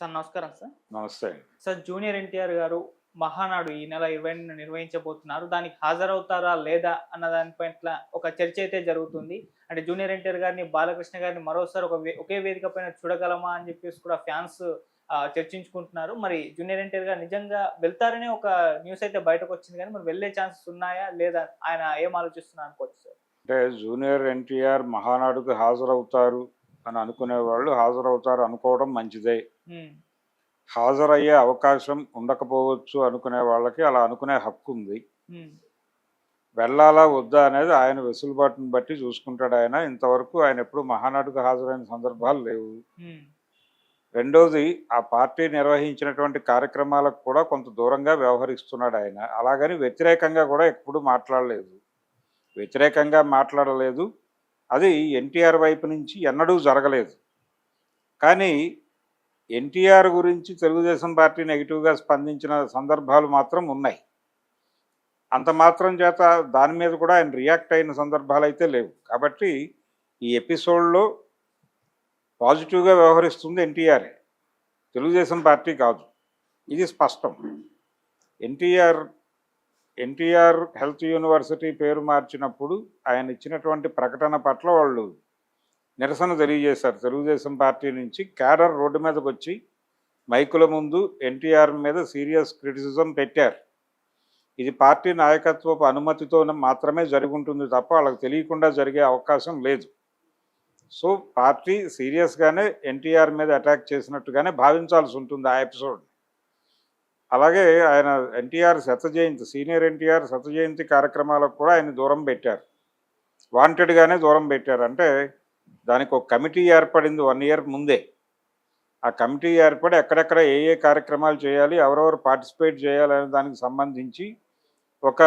Sir నమస్కారం sir. నమస్తే sir junior NTR గారు మహానాడు ఈ నెల ఇరవై నిర్వహించబోతున్నారు. దానికి హాజరవుతారా లేదా అన్న దానిపైన ఒక చర్చ అయితే జరుగుతుంది. అంటే జూనియర్ ఎన్టీఆర్ గారిని బాలకృష్ణ గారిని మరోసారి ఒక ఒకే వేదిక పైన చూడగలమా అని చెప్పేసి కూడా ఫ్యాన్స్ చర్చించుకుంటున్నారు. మరి జూనియర్ ఎన్టీఆర్ గారు నిజంగా వెళ్తారనే ఒక న్యూస్ అయితే బయటకు వచ్చింది. కానీ మరి వెళ్ళే ఛాన్సెస్ ఉన్నాయా లేదా ఆయన ఏం ఆలోచిస్తున్నారు అనుకోవచ్చు సార్? అంటే జూనియర్ ఎన్టీఆర్ మహానాడుకు హాజరవుతారు అని అనుకునే వాళ్ళు హాజరవుతారు అనుకోవడం మంచిదే. హాజరయ్యే అవకాశం ఉండకపోవచ్చు అనుకునే వాళ్ళకి అలా అనుకునే హక్కు ఉంది. వెళ్ళాలా వద్దా అనేది ఆయన వెసులుబాటుని బట్టి చూసుకుంటాడు ఆయన. ఇంతవరకు ఆయన ఎప్పుడు మహానాడుకు హాజరైన సందర్భాలు లేవు. రెండోది ఆ పార్టీ నిర్వహించినటువంటి కార్యక్రమాలకు కూడా కొంత దూరంగా వ్యవహరిస్తున్నాడు ఆయన. అలాగని వ్యతిరేకంగా కూడా ఎప్పుడు మాట్లాడలేదు. వ్యతిరేకంగా మాట్లాడలేదు. అది ఎన్టీఆర్ వైపు నుంచి ఎన్నడూ జరగలేదు. కానీ ఎన్టీఆర్ గురించి తెలుగుదేశం పార్టీ నెగిటివ్గా స్పందించిన సందర్భాలు మాత్రం ఉన్నాయి. అంత మాత్రం చేత దాని మీద కూడా ఆయన రియాక్ట్ అయిన సందర్భాలు అయితే లేవు. కాబట్టి ఈ ఎపిసోడ్లో పాజిటివ్గా వ్యవహరిస్తుంది ఎన్టీఆరే. తెలుగుదేశం పార్టీ కాదు. ఇది స్పష్టం. ఎన్టీఆర్ ఎన్టీఆర్ హెల్త్ యూనివర్సిటీ పేరు మార్చినప్పుడు ఆయన ఇచ్చినటువంటి ప్రకటన పట్ల వాళ్ళు నిరసన తెలియజేశారు. తెలుగుదేశం పార్టీ నుంచి క్యాడర్ రోడ్డు మీదకి వచ్చి మైకుల ముందు ఎన్టీఆర్ మీద సీరియస్ క్రిటిసిజం పెట్టారు. ఇది పార్టీ నాయకత్వపు అనుమతితో మాత్రమే జరుగుతుంది తప్ప వాళ్ళకి తెలియకుండా జరిగే అవకాశం లేదు. సో పార్టీ సీరియస్గానే ఎన్టీఆర్ మీద అటాక్ చేసినట్టుగానే భావించాల్సి ఉంటుంది ఆ ఎపిసోడ్ అలాగే ఆయన ఎన్టీఆర్ శత జయంతి సీనియర్ ఎన్టీఆర్ శత జయంతి కార్యక్రమాలకు కూడా ఆయన దూరం పెట్టారు. వాంటెడ్గానే దూరం పెట్టారు. అంటే దానికి ఒక కమిటీ ఏర్పడింది వన్ ఇయర్ ముందే. ఆ కమిటీ ఏర్పడి ఎక్కడెక్కడ ఏ ఏ కార్యక్రమాలు చేయాలి ఎవరెవరు పార్టిసిపేట్ చేయాలనే దానికి సంబంధించి ఒక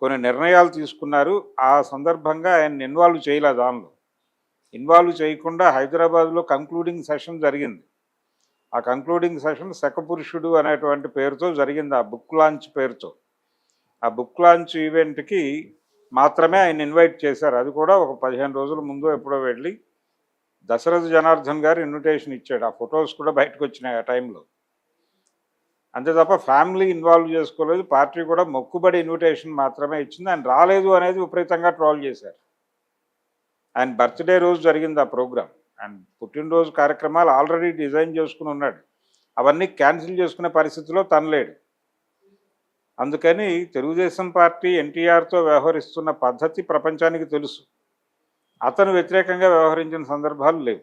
కొన్ని నిర్ణయాలు తీసుకున్నారు. ఆ సందర్భంగా ఆయన ఇన్వాల్వ్ చేయలే దానిలో. ఇన్వాల్వ్ చేయకుండా హైదరాబాద్లో కంక్లూడింగ్ సెషన్ జరిగింది. ఆ కంక్లూడింగ్ సెషన్ శకపురుషుడు అనేటువంటి పేరుతో జరిగింది. ఆ బుక్ లాంచ్ పేరుతో. ఆ బుక్ లాంచ్ ఈవెంట్కి మాత్రమే ఆయన ఇన్వైట్ చేశారు. అది కూడా ఒక పదిహేను రోజుల ముందు ఎప్పుడో వెళ్ళి దశరథ జనార్దన్ గారు ఇన్విటేషన్ ఇచ్చాడు. ఆ ఫొటోస్ కూడా బయటకు వచ్చినాయి ఆ టైంలో అంతే తప్ప ఫ్యామిలీ ఇన్వాల్వ్ చేసుకోలేదు. పార్టీ కూడా మొక్కుబడి ఇన్విటేషన్ మాత్రమే ఇచ్చింది. ఆయన రాలేదు అనేది విపరీతంగా ట్రోల్ చేశారు. ఆయన బర్త్డే రోజు జరిగింది ఆ ప్రోగ్రామ్ అండ్ పుట్టినరోజు కార్యక్రమాలు ఆల్రెడీ డిజైన్ చేసుకుని ఉన్నాడు. అవన్నీ క్యాన్సిల్ చేసుకునే పరిస్థితిలో తనలేడు అందుకని తెలుగుదేశం పార్టీ ఎన్టీఆర్తో వ్యవహరిస్తున్న పద్ధతి ప్రపంచానికి తెలుసు. అతను వ్యతిరేకంగా వ్యవహరించిన సందర్భాలు లేవు.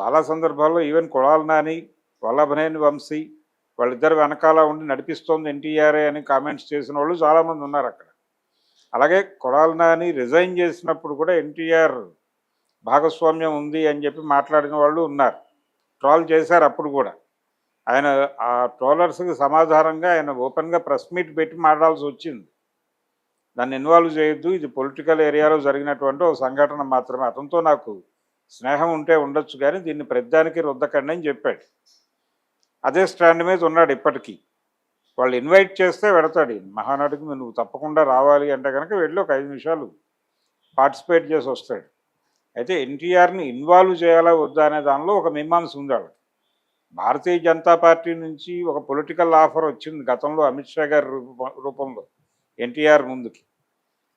చాలా సందర్భాల్లో ఈవెన్ కొడాల నాని వల్లభనేని వంశీ వాళ్ళిద్దరు వెనకాల ఉండి నడిపిస్తోంది ఎన్టీఆర్ఏ అని కామెంట్స్ చేసిన వాళ్ళు చాలామంది ఉన్నారు అక్కడ. అలాగే కొడాల నాని రిజైన్ చేసినప్పుడు కూడా ఎన్టీఆర్ భాగస్వామ్యం ఉంది అని చెప్పి మాట్లాడిన వాళ్ళు ఉన్నారు. ట్రాల్ చేశారు అప్పుడు కూడా. ఆయన ఆ ట్రోలర్స్కి సమాధానంగా ఆయన ఓపెన్గా ప్రెస్ మీట్ పెట్టి మాట్లాడాల్సి వచ్చింది. దాన్ని ఇన్వాల్వ్ చేయొద్దు. ఇది పొలిటికల్ ఏరియాలో జరిగినటువంటి ఒక సంఘటన మాత్రమే. అతనితో నాకు స్నేహం ఉంటే ఉండొచ్చు కానీ దీన్ని ప్రతిదానికి రుద్దకండి అని చెప్పాడు. అదే స్టాండ్ మీద ఉన్నాడు ఇప్పటికీ. వాళ్ళు ఇన్వైట్ చేస్తే వెడతాడు మహానాడుకి నువ్వు తప్పకుండా రావాలి అంటే కనుక వెళ్ళి ఒక ఐదు నిమిషాలు పార్టిసిపేట్ చేసి వస్తాడు. అయితే ఎన్టీఆర్ని ఇన్వాల్వ్ చేయాలా వద్దా అనే దానిలో ఒక మీమాంస ఉంది వాళ్ళకి. భారతీయ జనతా పార్టీ నుంచి ఒక పొలిటికల్ ఆఫర్ వచ్చింది గతంలో అమిత్ షా గారి రూపంలో ఎన్టీఆర్ ముందుకి.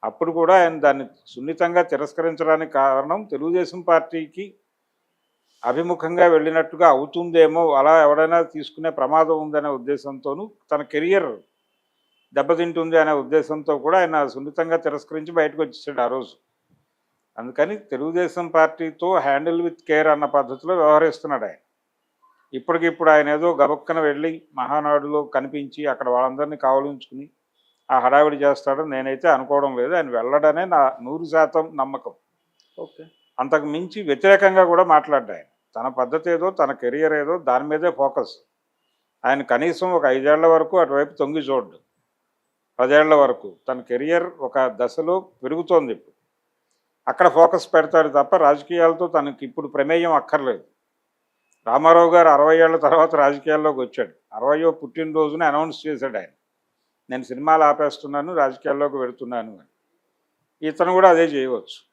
అప్పుడు కూడా ఆయన దాన్ని సున్నితంగా తిరస్కరించడానికి కారణం తెలుగుదేశం పార్టీకి అభిముఖంగా వెళ్ళినట్టుగా అవుతుందేమో అలా ఎవడైనా తీసుకునే ప్రమాదం ఉందనే ఉద్దేశంతోనూ తన కెరియర్ దెబ్బతింటుంది అనే ఉద్దేశంతో కూడా ఆయన సున్నితంగా తిరస్కరించి బయటకు వచ్చేసాడు ఆ రోజు. అందుకని తెలుగుదేశం పార్టీతో హ్యాండిల్ విత్ కేర్ అన్న పద్ధతిలో వ్యవహరిస్తున్నాడు ఆయన. ఇప్పటికిప్పుడు ఆయన ఏదో గబక్కన వెళ్ళి మహానాడులో కనిపించి అక్కడ వాళ్ళందరినీ కావలించుకుని ఆ హడావిడి చేస్తాడని నేనైతే అనుకోవడం లేదు. ఆయన వెళ్ళడనే నా నూరు శాతం నమ్మకం. ఓకే. అంతకు మించి వ్యతిరేకంగా కూడా మాట్లాడ్డా ఆయన. తన పద్ధతి ఏదో తన కెరియర్ ఏదో దాని మీదే ఫోకస్. ఆయన కనీసం ఒక ఐదేళ్ళ వరకు అటువైపు తొంగి చూడ్డు. పదేళ్ళ వరకు తన కెరియర్ ఒక దశలో పెరుగుతోంది ఇప్పుడు. అక్కడ ఫోకస్ పెడతాడు తప్ప రాజకీయాలతో తనకి ఇప్పుడు ప్రమేయం అక్కర్లేదు. రామారావు గారు అరవై ఏళ్ళ తర్వాత రాజకీయాల్లోకి వచ్చాడు. అరవయో పుట్టినరోజున అనౌన్స్ చేశాడు ఆయన. నేను సినిమాలు ఆపేస్తున్నాను రాజకీయాల్లోకి వెళుతున్నాను అని. ఇతను కూడా అదే చేయవచ్చు.